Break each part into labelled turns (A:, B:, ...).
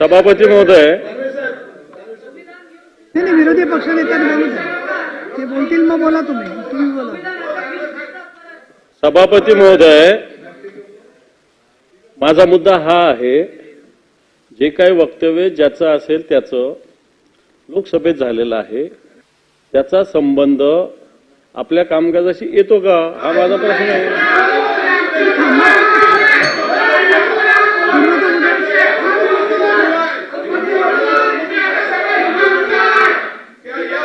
A: सभापती महोदय.
B: नाही विरोधी पक्षनेत्यांनी बोलू द्या ते बोलतील मग बोला तुम्ही. तुम्ही बोला.
A: सभापती महोदय माझा मुद्दा हा आहे जे काही वक्तव्य ज्याचं असेल त्याचं लोकसभेत झालेलं आहे त्याचा संबंध आपल्या कामकाजाशी येतो का? हा माझा प्रश्न आहे.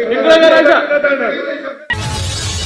A: तिकडे करायचा